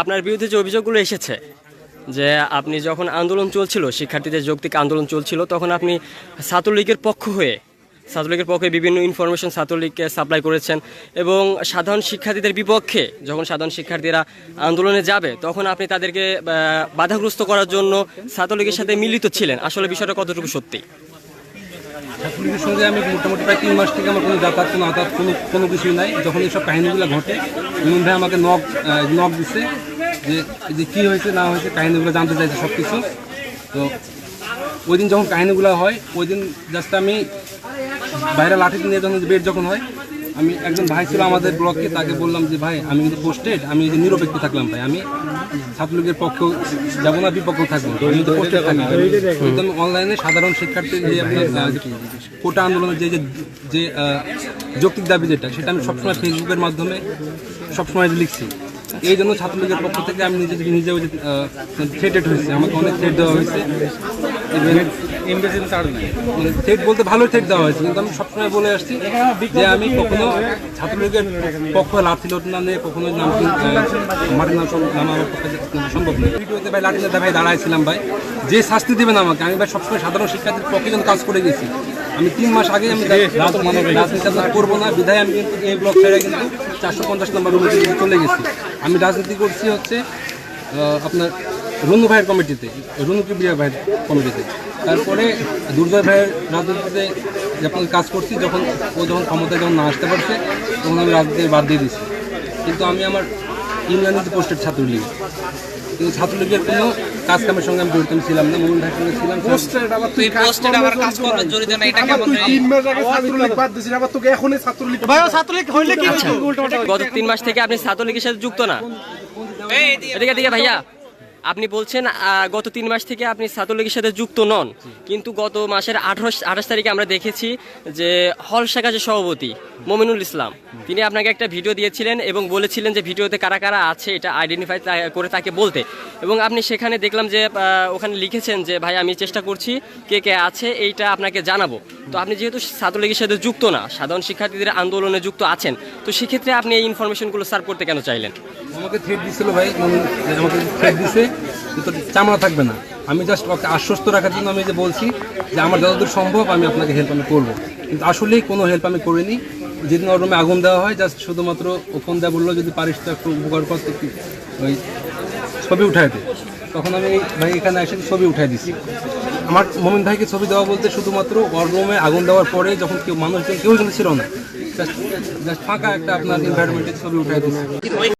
আপনার বিরুদ্ধে যে অভিযোগগুলো এসেছে, যে আপনি যখন আন্দোলন চলছিল, শিক্ষার্থীদের যৌক্তিক আন্দোলন চলছিল, তখন আপনি ছাত্রলীগের পক্ষ হয়ে, ছাত্রলীগের পক্ষে বিভিন্ন ইনফরমেশন ছাত্রলীগকে সাপ্লাই করেছেন এবং সাধারণ শিক্ষার্থীদের বিপক্ষে যখন সাধারণ শিক্ষার্থীরা আন্দোলনে যাবে, তখন আপনি তাদেরকে বাধাগ্রস্ত করার জন্য ছাত্রলীগের সাথে মিলিত ছিলেন। আসলে বিষয়টা কতটুকু সত্যি? ছাত্রলীগের সঙ্গে আমি মোটামুটি প্রায় তিন মাস থেকে আমার কোনো যাতায়াত, কোনো আতাত কোনো কোনো কিছুই নাই। যখন এইসব কাহিনীগুলো ঘটে, ইমন ভাই আমাকে নক নক দিচ্ছে যে যে কী হয়েছে, না হয়েছে, কাহিনীগুলো জানতে চাইছে সব কিছু তো ওই দিন যখন কাহিনীগুলো হয়, ওই দিন জাস্ট আমি বাইরে লাঠি নিয়ে যখন বেড যখন হয় আমি একজন ভাই ছিল আমাদের ব্লকে তাকে বললাম যে ভাই আমি কিন্তু পোস্টেড আমি নিরপেক্ষ থাকলাম ভাই। আমি ছাত্রলীগের পক্ষেও যাব না বিপক্ষ থাকব। আমি তো পোস্টেড থাকি আমি অনলাইনে সাধারণ শিক্ষার্থী যে আপনার কোটা আন্দোলনের যে যে যে যৌক্তিক দাবি যেটা সেটা আমি সবসময় ফেসবুকের মাধ্যমে সবসময় লিখছি। এই জন্য ছাত্রলীগের পক্ষ থেকে আমি নিজে নিজে ওই যে থ্রেটেড হয়েছে আমাকে অনেক থ্রেট দেওয়া হয়েছে। মানে থ্রেট বলতে ভালো থ্রেট দেওয়া হয়েছে কিন্তু আমি সবসময় বলে আসছি যে আমি কখনো ছাত্রলীগের পক্ষ লাঠি লোট না নিয়ে কখনো নাম মাঠে নাম নাম আমার পক্ষে সম্ভব নয়। ভিডিওতে ভাই লাঠি নেতা ভাই দাঁড়াইছিলাম ভাই। যে শাস্তি দেবেন আমাকে আমি ভাই সবসময় সাধারণ শিক্ষার্থীর পক্ষে কিন্তু কাজ করে গেছি। আমি তিন মাস আগে আমি রাজনীতি করব। না বিধায় আমি কিন্তু এই ব্লক ছেড়ে কিন্তু চারশো পঞ্চাশ নম্বর রুমে চলে গেছি। আমি রাজনীতি করছি হচ্ছে আপনার রনু ভাইয়ের কমিটিতে রনু কিবরিয়া ভাইয়ের কমিটিতে। তারপরে দুর্জয় ভাইয়ের রাজনীতিতে যখন কাজ করছি যখন ও যখন ক্ষমতায় যখন না আসতে পারছে তখন আমি রাজনীতি বাদ দিয়ে দিছি কিন্তু আমি আমার ইউনিয়নিতে পোস্টেড ছাত্রলীগ। কিন্তু ছাত্রলীগের কোনো কাজ কামের সঙ্গে আমি জড়িত ছিলাম না মোহন সঙ্গে ছিলাম। তুই পোস্টেড আবার কাজ করবে জড়িত না এটা কেমন তুই তিন মাস আগে ছাত্রলীগ বাদ দিছিস আবার তোকে এখনই ছাত্রলীগ গত তিন মাস থেকে আপনি ছাত্রলীগের সাথে যুক্ত না। এদিকে এদিকে ভাইয়া। আপনি বলছেন গত তিন মাস থেকে আপনি ছাত্রলীগের সাথে যুক্ত নন। কিন্তু গত মাসের আঠাশ আঠাশ তারিখে আমরা দেখেছি যে হল শাখা যে সভাপতি মমিনুল ইসলাম তিনি আপনাকে একটা ভিডিও দিয়েছিলেন এবং বলেছিলেন যে ভিডিওতে কারা কারা আছে এটা আইডেন্টিফাই করে তাকে বলতে। এবং আপনি সেখানে দেখলাম যে ওখানে লিখেছেন যে ভাই আমি চেষ্টা করছি কে কে আছে এইটা আপনাকে জানাব। তো আপনি যেহেতু ছাত্রলীগের সাথে যুক্ত না সাধারণ শিক্ষার্থীদের আন্দোলনে যুক্ত আছেন তো সেক্ষেত্রে আপনি এই ইনফরমেশনগুলো সার্ভ করতে কেন চাইলেন? আমাকে থ্রেট দিছিল ভাই আমাকে থ্রেট দিছে। তোর চামড়া থাকবে না। আমি জাস্ট ওকে আশ্বস্ত রাখার জন্য আমি যে বলছি যে আমার যতদূর সম্ভব আমি আপনাকে হেল্প আমি করব। কিন্তু আসলেই কোনো হেল্প আমি করিনি। যেদিন ওর রুমে আগুন দেওয়া হয় জাস্ট শুধুমাত্র ও ফোন দেওয়া বলল, যদি পারিস তো একটু উপকার কর, তো একটু ওই ছবি উঠাই দে। তখন আমি ভাই এখানে এসে ছবি উঠাই দিছি। আমার মমিন ভাইকে ছবি দেওয়া বলতে শুধুমাত্র ওর রুমে আগুন দেওয়ার পরে যখন কেউ মানুষজন, কেউ কিন্তু ছিল না। জাস্ট জাস্ট ফাঁকা একটা আপনার এনভায়রনমেন্টের ছবি উঠাই দিছি।